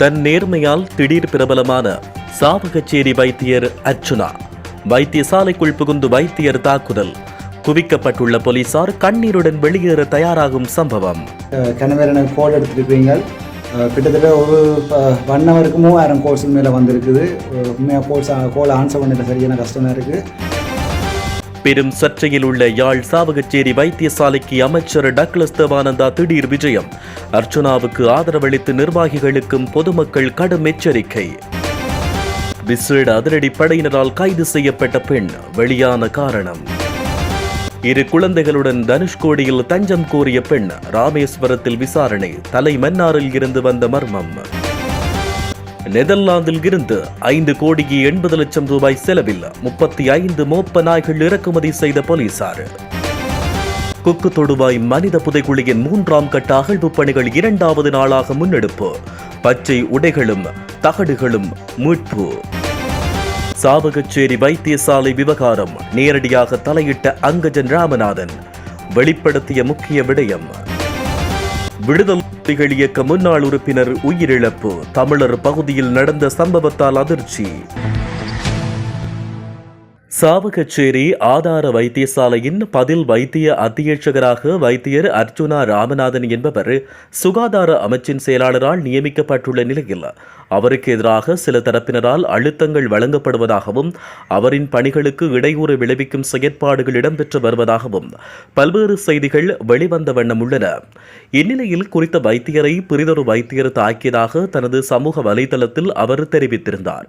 தன் நேர்மையால் திடீர் பிரபலமான சாவகச்சேரி வைத்தியர் அர்ச்சுனா வைத்தியசாலைக்குள் புகுந்து வைத்தியர் தாக்குதல். குவிக்கப்பட்டுள்ள போலீசார் கண்ணீருடன் வெளியேற தயாராகும் சம்பவம். கணவரனை கோல் எடுத்துருப்பீங்க கிட்டத்தட்ட ஒரு ஒன் ஹவருக்கு மூவாயிரம் கோல்ஸ் மேலே வந்திருக்குது. உண்மையாக கோல்ஸ் கோல் ஆன்சர் பண்ணிட்டு சரியான கஷ்டமாக இருக்குது பெரும் சர்ச்சையில் உள்ள யாழ் சாவகச்சேரி வைத்தியசாலைக்கு அமைச்சர் டக்ளஸ் தேவானந்தா திடீர் விஜயம். அர்ச்சுனாவுக்கு ஆதரவளித்து நிர்வாகிகளுக்கும் பொதுமக்கள் கடும் எச்சரிக்கை. விசேட அதிரடி படையினரால் கைது செய்யப்பட்ட பெண் வெளியான காரணம். இரு குழந்தைகளுடன் தனுஷ்கோடியில் தஞ்சம் கோரிய பெண் ராமேஸ்வரத்தில் விசாரணை தலைமன்னாரில் இருந்து வந்த மர்மம். நெதர்லாந்தில் இருந்து ஐந்து கோடியே எண்பது லட்சம் ரூபாய் செலவில் முப்பத்தி ஐந்து மோப்ப நாய்கள் இறக்குமதி செய்த போலீசார். குக்கு தொடுவாய் மனித புதைக்குழியின் மூன்றாம் கட்ட அகழ்வு பணிகள் இரண்டாவது நாளாக முன்னெடுப்பு. பச்சை உடைகளும் தகடுகளும் மீட்பு. சாவகச்சேரி வைத்தியசாலை விவகாரம் நேரடியாக தலையிட்ட அங்கஜன் ராமநாதன் வெளிப்படுத்திய முக்கிய விடயம். விடுதலைகள் இயக்க முன்னாள் உறுப்பினர் உயிரிழப்பு. தமிழர் பகுதியில் நடந்த சம்பவத்தால் அதிர்ச்சி. சாவகச்சேரி ஆதார வைத்தியசாலையின் பதில் வைத்திய அத்தியட்சகராக வைத்தியர் அர்ஜுனா ராமநாதன் என்பவர் சுகாதார அமைச்சின் செயலாளரால் நியமிக்கப்பட்டுள்ள நிலையில் அவருக்கு எதிராக சில தரப்பினரால் அழுத்தங்கள் வழங்கப்படுவதாகவும் அவரின் பணிகளுக்கு இடையூறு விளைவிக்கும் செயற்பாடுகள் இடம்பெற்று வருவதாகவும் பல்வேறு செய்திகள் வெளிவந்த வண்ணம் உள்ளன. இந்நிலையில் குறித்த வைத்தியரை பிரிதொரு வைத்தியர் தாக்கியதாக தனது சமூக வலைதளத்தில் அவர் தெரிவித்திருந்தார்.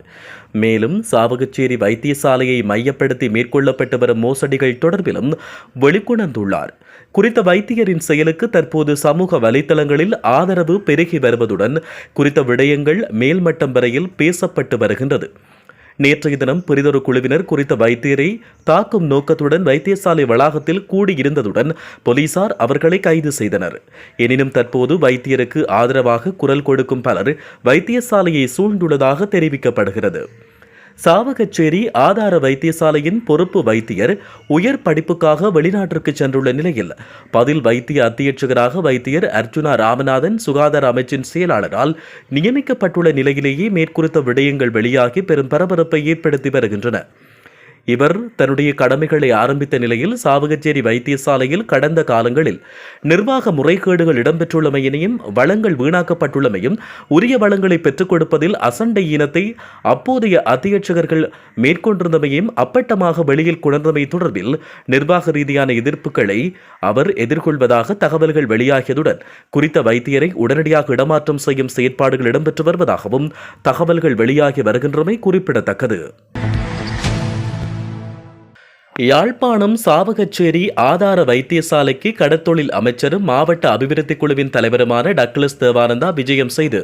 மேலும் சாவகச்சேரி வைத்தியசாலையை மையப்படுத்தி மேற்கொள்ளப்பட்டு வரும் மோசடிகள் தொடர்பிலும் வெளிக்கொணர்ந்துள்ளார். குறித்த வைத்தியரின் செயலுக்கு தற்போது சமூக வலைதளங்களில் ஆதரவு பெருகி வருவதுடன் குறித்த விடயங்கள் மேல்மட்டம் வரையில் பேசப்பட்டு வருகின்றது. நேற்றைய தினம் புரிதொரு குழுவினர் குறித்த வைத்தியரை தாக்கும் நோக்கத்துடன் வைத்தியசாலை வளாகத்தில் கூடியிருந்ததுடன் போலீசார் அவர்களை கைது செய்தனர். எனினும் தற்போது வைத்தியருக்கு ஆதரவாக குரல் கொடுக்கும் பலர் வைத்தியசாலையை சூழ்ந்துள்ளதாக தெரிவிக்கப்படுகிறது. சாவகச்சேரி ஆதார வைத்தியசாலையின் பொறுப்பு வைத்தியர் உயர் படிப்புக்காக வெளிநாட்டிற்கு சென்றுள்ள நிலையில் பதில் வைத்திய அத்தியட்சகராக வைத்தியர் அர்ஜுனா ராமநாதன் சுகாதார அமைச்சின் செயலாளரால் நியமிக்கப்பட்டுள்ள நிலையிலேயே மேற்குறித்த விடயங்கள் வெளியாகி பெரும் பரபரப்பை ஏற்படுத்தி வருகின்றன. இவர் தன்னுடைய கடமைகளை ஆரம்பித்த நிலையில் சாவகச்சேரி வைத்தியசாலையில் கடந்த காலங்களில் நிர்வாக முறைகேடுகள் இடம்பெற்றுள்ளமையினையும் வளங்கள் வீணாக்கப்பட்டுள்ளமையும் உரிய வளங்களை பெற்றுக் கொடுப்பதில் அசண்டை இனத்தை அப்போதைய அத்தியட்சகர்கள் மேற்கொண்டிருந்தமையும் அப்பட்டமாக வெளியில் கொணர்ந்தமை தொடர்பில் நிர்வாக ரீதியான எதிர்ப்புகளை அவர் எதிர்கொள்வதாக தகவல்கள் வெளியாகியதுடன் குறித்த வைத்தியரை உடனடியாக இடமாற்றம் செய்யும் செயற்பாடுகள் இடம்பெற்று வருவதாகவும் தகவல்கள் வெளியாகி வருகின்றமை குறிப்பிடத்தக்கது. யாழ்ப்பாணம் சாவகச்சேரி ஆதார வைத்தியசாலைக்கு கடத்தொழில் அமைச்சரும் மாவட்ட அபிவிருத்தி குழுவின் தலைவருமான டக்ளஸ் தேவானந்தா விஜயம் செய்து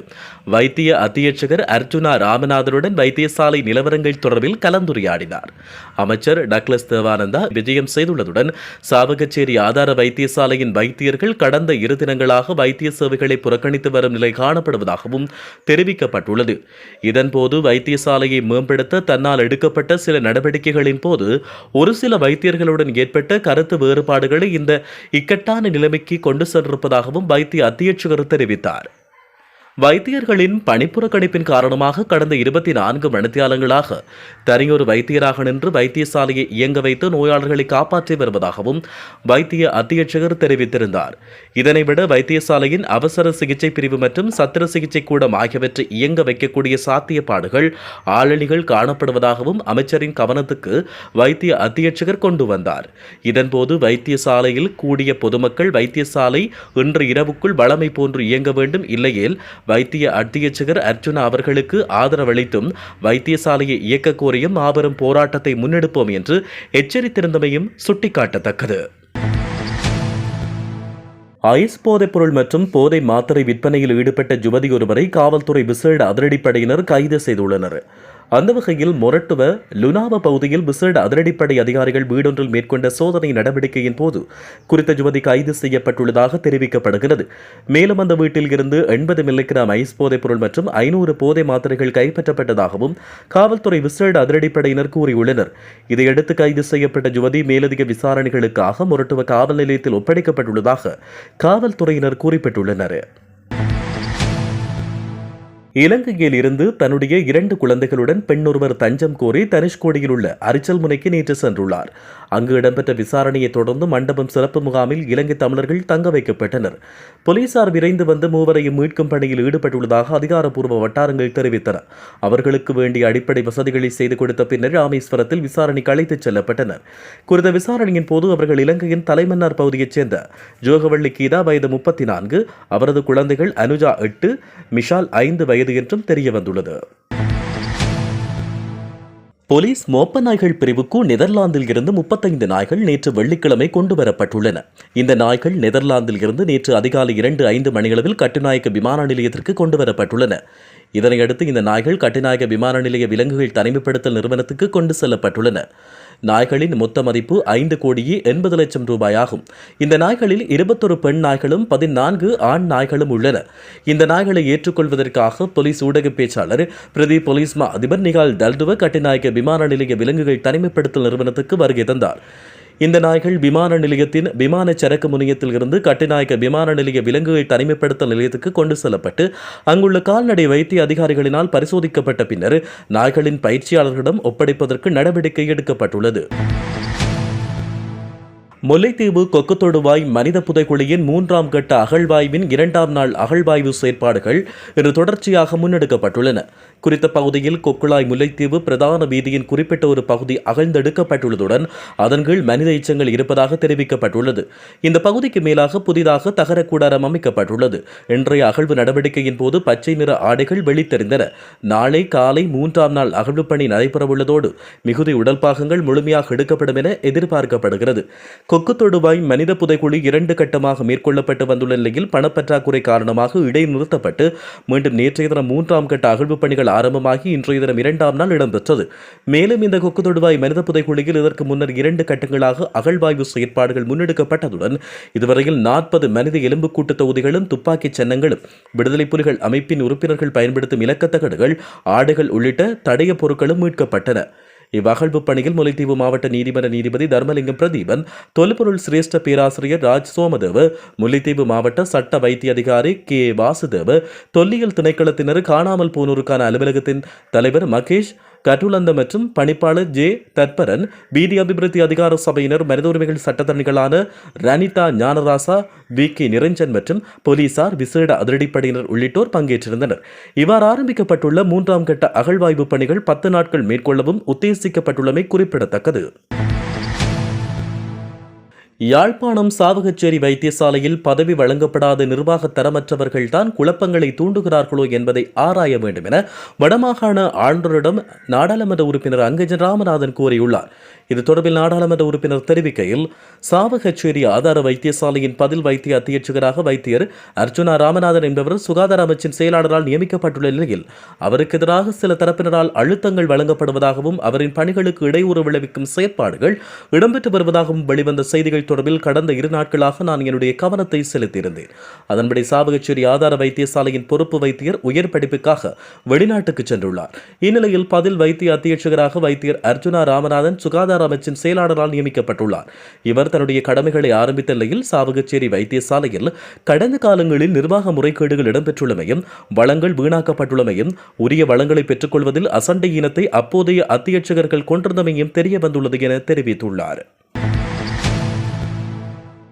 வைத்திய அத்தியட்சகர் அர்ஜுனா ராமநாதனுடன் வைத்தியசாலை நிலவரங்கள் தொடர்பில் கலந்துரையாடினார். அமைச்சர் டக்ளஸ் தேவானந்தா விஜயம் செய்துள்ளதுடன் சாவகச்சேரி ஆதார வைத்தியசாலையின் வைத்தியர்கள் கடந்த இரு தினங்களாக வைத்திய சேவைகளை புறக்கணித்து வரும் நிலை காணப்படுவதாகவும் தெரிவிக்கப்பட்டுள்ளது. இதன்போது வைத்தியசாலையை மேம்படுத்த தன்னால் எடுக்கப்பட்ட சில நடவடிக்கைகளின் போது ஒரு சில வைத்தியர்களுடன் ஏற்பட்ட கருத்து வேறுபாடுகளை இந்த இக்கட்டான நிலைமைக்கு கொண்டு சென்றிருப்பதாகவும் வைத்திய அத்தியட்சகர் தெரிவித்தார். வைத்தியர்களின் பணிப்புறக்கணிப்பின் காரணமாக கடந்த இருபத்தி நான்கு மணித்தியாலங்களாக தனியொரு வைத்தியராக நின்று வைத்தியசாலையை இயங்க வைத்து நோயாளர்களை காப்பாற்றி வருவதாகவும் வைத்திய அத்தியட்சகர் தெரிவித்திருந்தார். இதனைவிட வைத்தியசாலையின் அவசர சிகிச்சை பிரிவு மற்றும் சத்திர சிகிச்சை கூடம் ஆகியவற்றை இயங்க வைக்கக்கூடிய சாத்தியப்பாடுகள் ஆளணிகள் காணப்படுவதாகவும் அமைச்சரின் கவனத்துக்கு வைத்திய அத்தியட்சகர் கொண்டு வந்தார். இதன்போது வைத்தியசாலையில் கூடிய பொதுமக்கள் வைத்தியசாலை இன்று இரவுக்குள் வளமை போன்று இயங்க வேண்டும் இல்லையேல் வைத்திய அத்தியட்சகர் அர்ஜுனா அவர்களுக்கு ஆதரவளித்தும் வைத்தியசாலையை இயக்க கோரியும் மாபெரும் போராட்டத்தை முன்னெடுப்போம் என்று எச்சரித்திருந்தமையும் சுட்டிக்காட்டத்தக்கது. ஐஸ் போதைப் பொருள் மற்றும் போதை மாத்திரை விற்பனையில் ஈடுபட்ட யுவதி ஒருவரை காவல்துறை விசேட அதிரடிப்படையினர் கைது செய்துள்ளனர். அந்த வகையில் மொரட்டுவ லுனாவ பகுதியில் விசேட அதிரடிப்படை அதிகாரிகள் வீடொன்றில் மேற்கொண்ட சோதனை நடவடிக்கையின் போது குறித்த யுவதி கைது செய்யப்பட்டுள்ளதாக தெரிவிக்கப்படுகிறது. மேலும் அந்த வீட்டில் இருந்து எண்பது மில்லிகிராம் ஐஸ் போதைப் பொருள் மற்றும் ஐநூறு போதை மாத்திரைகள் கைப்பற்றப்பட்டதாகவும் காவல்துறை விசேட அதிரடிப்படையினர் கூறியுள்ளனர். இதையடுத்து கைது செய்யப்பட்ட யுவதி மேலதிக விசாரணைகளுக்காக மொரட்டுவ காவல் நிலையத்தில் ஒப்படைக்கப்பட்டுள்ளதாக காவல்துறையினர் குறிப்பிட்டுள்ளனர். இலங்கையில் இருந்து தன்னுடைய இரண்டு குழந்தைகளுடன் பெண்ணொருவர் தஞ்சம் கோரி தனுஷ்கோடியில் உள்ள அரிச்சல் முனைக்கு நேற்று சென்றுள்ளார். அங்கு இடம்பெற்ற விசாரணையை தொடர்ந்து மண்டபம் சிறப்பு முகாமில் இலங்கை தமிழர்கள் தங்க வைக்கப்பட்டனர். போலீசார் விரைந்து வந்து மூவரையும் மீட்கும் பணியில் ஈடுபட்டுள்ளதாக அதிகாரப்பூர்வ வட்டாரங்கள் தெரிவித்தன. அவர்களுக்கு வேண்டிய அடிப்படை வசதிகளை செய்து கொடுத்த பின்னர் ராமேஸ்வரத்தில் விசாரணைக்கு அழைத்துச் செல்லப்பட்டனர். குறித்த விசாரணையின் போது அவர்கள் இலங்கையின் தலைமன்னார் பகுதியைச் சேர்ந்த ஜோகவள்ளி கீதா வயது முப்பத்தி நான்கு அவரது குழந்தைகள் அனுஜா எட்டு மிஷால் ஐந்து வயது என்றும் தெரிய வந்துள்ளது போலீஸ் மோப்ப நாய்கள் பிரிவுக்கு நெதர்லாந்தில் இருந்து முப்பத்தைந்து நாய்கள் நேற்று வெள்ளிக்கிழமை கொண்டு வரப்பட்டுள்ளன இந்த நாய்கள் நெதர்லாந்தில் இருந்து நேற்று அதிகாலை இரண்டு ஐந்து மணியளவில் கட்டுநாயக்க விமான நிலையத்திற்கு கொண்டு வரப்பட்டுள்ளன இதனையடுத்து இந்த நாய்கள் கட்டுநாயக்க விமான நிலைய விலங்குகள் தனிமைப்படுத்தல் நிறுவனத்துக்கு கொண்டு செல்லப்பட்டுள்ளன. நாய்களின் மொத்த மதிப்பு ஐந்து கோடியே எண்பது லட்சம் ரூபாயாகும். இந்த நாய்களில் இருபத்தொரு பெண் நாய்களும் பதினான்கு ஆண் நாய்களும் உள்ளன. இந்த நாய்களை ஏற்றுக்கொள்வதற்காக போலீஸ் ஊடக பேச்சாளர் பிரதி போலீஸ் மா அதிபர் நிகால் டல்டுவ கட்டிநாயக்க விமான நிலைய விலங்குகள் தனிமைப்படுத்தல் நிறுவனத்துக்கு வருகை தந்தார். இந்த நாய்கள் விமான நிலையத்தின் விமான சரக்கு முனையத்தில் இருந்து கட்டுநாயக்க விமான நிலைய விலங்குகள் தனிமைப்படுத்தல் நிலையத்துக்கு கொண்டு செல்லப்பட்டு அங்குள்ள கால்நடை வைத்திய அதிகாரிகளினால் பரிசோதிக்கப்பட்ட பின்னர் நாய்களின் பயிற்சியாளர்களிடம் ஒப்படைப்பதற்கு நடவடிக்கை எடுக்கப்பட்டுள்ளது. முல்லைத்தீவு கொக்குத்தொடுவாய் மனித புதைக்குழியின் மூன்றாம் கட்ட அகழ்வாய்வின் இரண்டாம் நாள் அகழ்வாய்வு செயற்பாடுகள் இன்று தொடர்ச்சியாக முன்னெடுக்கப்பட்டுள்ளன. குறித்த பகுதியில் கொக்குழாய் முல்லைத்தீவு பிரதான வீதியின் குறிப்பிட்ட ஒரு பகுதி அகழ்ந்தெடுக்கப்பட்டுள்ளதுடன் அதன் கீழ் மனித எச்சங்கள் இருப்பதாக தெரிவிக்கப்பட்டுள்ளது. இந்த பகுதிக்கு மேலாக புதிதாக தகர கூடாரம் அமைக்கப்பட்டுள்ளது. இன்றைய அகழ்வு நடவடிக்கையின் போது பச்சை நிற ஆடைகள் வெளித்தெரிந்தன. நாளை காலை மூன்றாம் நாள் அகழ்வு பணி நடைபெறவுள்ளதோடு மிகுதி உடல் பாகங்கள் முழுமையாக எடுக்கப்படும் என எதிர்பார்க்கப்படுகிறது. கொக்கு தொடுவாய் மனித புதைக்குழி இரண்டு கட்டமாக மேற்கொள்ளப்பட்டு வந்துள்ள நிலையில் பணப்பற்றாக்குறை காரணமாக இடைநிறுத்தப்பட்டு மீண்டும் நேற்றைய தினம் மூன்றாம் கட்ட அகழ்வு பணிகள் ஆரம்பமாகி இன்றைய தினம் இரண்டாம் நாள் இடம்பெற்றது. மேலும் இந்த கொக்கு தொடுவாய் மனித புதைக்குழியில் இதற்கு முன்னர் இரண்டு கட்டங்களாக அகழ்வாய்வு செயற்பாடுகள் முன்னெடுக்கப்பட்டதுடன் இதுவரையில் நாற்பது மனித எலும்புக்கூட்டு தொகுதிகளும் துப்பாக்கிச் சின்னங்களும் விடுதலை புலிகள் அமைப்பின் உறுப்பினர்கள் பயன்படுத்தும் இலக்கத்தகடுகள் ஆடுகள் உள்ளிட்ட தடைய பொருட்களும் மீட்கப்பட்டன. இவ்வகழ்வு பணியில் முல்லைத்தீவு மாவட்ட நீதிமன்ற நீதிபதி தர்மலிங்கம் பிரதீபன் தொல்பொருள் சிரேஷ்ட பேராசிரியர் ராஜ் சோமதேவ் முல்லைத்தீவு மாவட்ட சட்ட வைத்திய அதிகாரி கே. வாசுதேவ் தொல்லியல் திணைக்களத்தினர் காணாமல் போனோருக்கான அலுவலகத்தின் தலைவர் மகேஷ் கட்டுலந்த மற்றும் பணிப்பாளர் ஜே தற்பரன் பீதி அபிவிருத்தி அதிகார சபையினர் மனித உரிமைகள் சட்டத்தரணிகளான ரனிதா ஞானராசா வி கே நிரஞ்சன் மற்றும் போலீசார் விசேட அதிரடிப்படையினர் உள்ளிட்டோர் பங்கேற்றிருந்தனர். இவ்வாறு ஆரம்பிக்கப்பட்டுள்ள மூன்றாம் கட்ட அகழ்வாய்வு பணிகள் பத்து நாட்கள் மேற்கொள்ளவும் உத்தேசிக்கப்பட்டுள்ளமை குறிப்பிடத்தக்கது. யாழ்ப்பாணம் சாவகச்சேரி வைத்தியசாலையில் பதவி வழங்கப்படாத நிர்வாக தரமற்றவர்கள்தான் குழப்பங்களை தூண்டுகிறார்களோ என்பதை ஆராய வேண்டும் என வடமாகாண ஆளுநரிடம் நாடாளுமன்ற உறுப்பினர் அங்கஜன் ராமநாதன் கூறியுள்ளார். இது தொடர்பில் நாடாளுமன்ற உறுப்பினர் தெரிவிக்கையில் சாவகச்சேரி ஆதார வைத்தியசாலையின் பதில் வைத்திய அத்தியட்சகராக வைத்தியர் அர்ஜுனா ராமநாதன் என்பவர் சுகாதார அமைச்சின் செயலாளரால் நியமிக்கப்பட்டுள்ள நிலையில் அவருக்கு எதிராக சில தரப்பினரால் அழுத்தங்கள் வழங்கப்படுவதாகவும் அவரின் பணிகளுக்கு இடையூறு விளைவிக்கும் செயற்பாடுகள் இடம்பெற்று வருவதாகவும் வெளிவந்த செய்திகள் தொடர்பில் கடந்த இரு நாட்களாக நான் என்னுடைய கவனத்தை செலுத்தியிருந்தேன். அதன்படி சாவகச்சேரி ஆதார வைத்தியசாலையின் பொறுப்பு வைத்தியர் உயர் படிப்புக்காக வெளிநாட்டுக்கு சென்றுள்ளார். இந்நிலையில் பதில் வைத்திய அத்தியட்சகராக வைத்தியர் அர்ஜுனா ராமநாதன் சுகாதார அமைச்சின் செயலாளரால் நியமிக்கப்பட்டுள்ளார். இவர் தன்னுடைய கடமைகளை ஆரம்பித்த நிலையில் சாவகச்சேரி வைத்தியசாலையில் கடந்த காலங்களில் நிர்வாக முறைகேடுகள் இடம்பெற்றுள்ளமையும் வளங்கள் வீணாக்கப்பட்டுள்ளமையும் உரிய வளங்களை பெற்றுக்கொள்வதில் அசண்டை இனத்தை அப்போதைய அத்தியட்சகர்கள் கொண்டிருந்தமையும் தெரிய வந்துள்ளது என தெரிவித்துள்ளார்.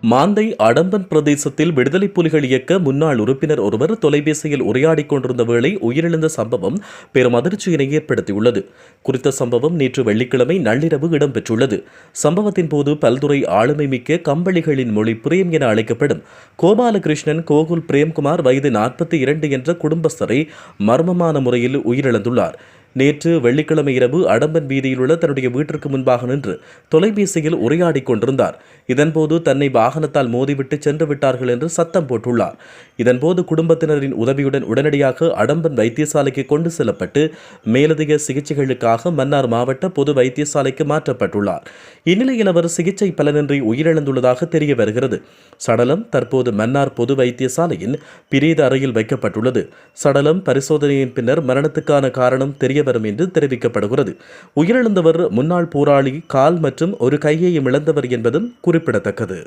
மாந்தை அடம்பன் பிரதேசத்தில் விடுதலை புலிகள் இயக்க முன்னாள் உறுப்பினர் ஒருவர் தொலைபேசியில் உரையாடிக் கொண்டிருந்த வேளை உயிரிழந்த சம்பவம் பெரும் அதிர்ச்சியினை ஏற்படுத்தியுள்ளது. குறித்த சம்பவம் நேற்று வெள்ளிக்கிழமை நள்ளிரவு இடம்பெற்றுள்ளது. சம்பவத்தின் போது பல்துறை ஆளுமை மிக்க கம்பளிகளின் மொழி பிரேம் என அழைக்கப்படும் கோபாலகிருஷ்ணன் கோகுல் பிரேம்குமார் வயது நாற்பத்தி இரண்டு என்ற குடும்பஸ்தரை மர்மமான முறையில் உயிரிழந்துள்ளார். நேற்று வெள்ளிக்கிழமை இரவு அடம்பன் வீதியில் உள்ள தன்னுடைய வீட்டிற்கு முன்பாக நின்று தொலைபேசியில் உரையாடி கொண்டிருந்தார். இதன்போது தன்னை வாகனத்தால் மோதிவிட்டு சென்று விட்டார்கள் என்று சத்தம் போட்டுள்ளார். இதன்போது குடும்பத்தினரின் உதவியுடன் உடனடியாக அடம்பன் வைத்தியசாலைக்கு கொண்டு செல்லப்பட்டு மேலதிக சிகிச்சைகளுக்காக மன்னார் மாவட்ட பொது வைத்தியசாலைக்கு மாற்றப்பட்டுள்ளார். இந்நிலையில் அவர் சிகிச்சை பலனின்றி உயிரிழந்துள்ளதாக தெரிய வருகிறது. சடலம் தற்போது மன்னார் பொது வைத்தியசாலையின் பிரேத அறையில் வைக்கப்பட்டுள்ளது. சடலம் பரிசோதனையின் பின்னர் மரணத்துக்கான காரணம் தெரிய வரும் என்று தெரிவிக்கப்படுகிறது. உயிரிழந்தவர் முன்னாள் போராளி கால் மற்றும் ஒரு கையையும் இழந்தவர் என்பதும் குறிப்பிடத்தக்கது.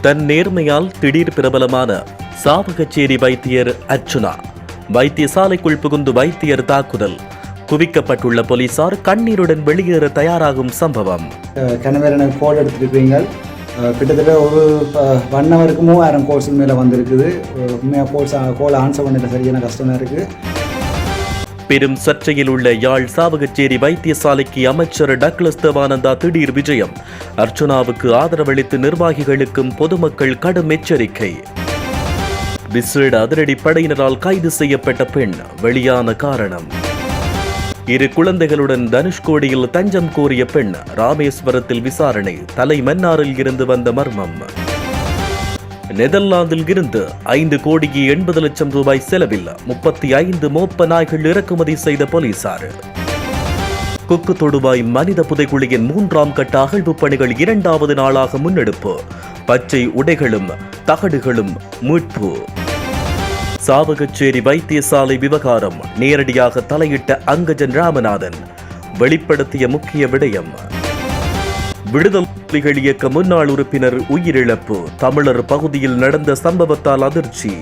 தன் நேர்மையால் திடீர் பிரபலமான சாவகச்சேரி வைத்தியர் அர்ச்சுனா வைத்தியசாலைக்குள் புகுந்து வைத்தியர் தாக்குதல் குவிக்கப்பட்டுள்ள போலீசார் கண்ணீருடன் வெளியேற தயாராகும் சம்பவம். கிணவேர் எனக்கு கோல் எடுத்துருப்பீங்க கிட்டத்தட்ட ஒரு ஒன் ஹவருக்கு மூவாயிரம் கோல்ஸ் மேலே வந்திருக்குது. உண்மையாக கோல்ஸ் கோலை ஆன்சர் பண்ணிட்டு சரியான கஷ்டமாக இருக்குது பெரும் சர்ச்சையில் உள்ள யாழ் சாவகச்சேரி வைத்தியசாலைக்கு அமைச்சர் டக்ளஸ் தேவானந்தா திடீர் விஜயம். அர்ச்சனாவுக்கு ஆதரவளித்து நிர்வாகிகளுக்கும் பொதுமக்கள் கடும் எச்சரிக்கை. விசேட அதிரடி படையினரால் கைது செய்யப்பட்ட பெண் வெளியான காரணம். இரு குழந்தைகளுடன் தனுஷ்கோடியில் தஞ்சம் கோரிய பெண் ராமேஸ்வரத்தில் விசாரணை தலை மன்னாரில் இருந்து வந்த மர்மம். நெதர்லாந்தில் இருந்து ஐந்து கோடியே எண்பது லட்சம் ரூபாய் செலவில் முப்பத்தி ஐந்து மோப்ப நாய்கள் இறக்குமதி செய்த போலீசார். கொக்கு தொடுவாய் மனித புதைக்குழியின் மூன்றாம் கட்ட அகழ்வு பணிகள் இரண்டாவது நாளாக முன்னெடுப்பு. பச்சை உடைகளும் தகடுகளும் மீட்பு. சாவகச்சேரி வைத்தியசாலை விவகாரம் நேரடியாக தலையிட்ட அங்கஜன் ராமநாதன் வெளிப்படுத்திய முக்கிய விடயம். விடுதலைகள் இயக்க முன்னாள் உறுப்பினர் உயிரிழப்பு. தமிழர் பகுதியில் நடந்த சம்பவத்தால் அதிர்ச்சி.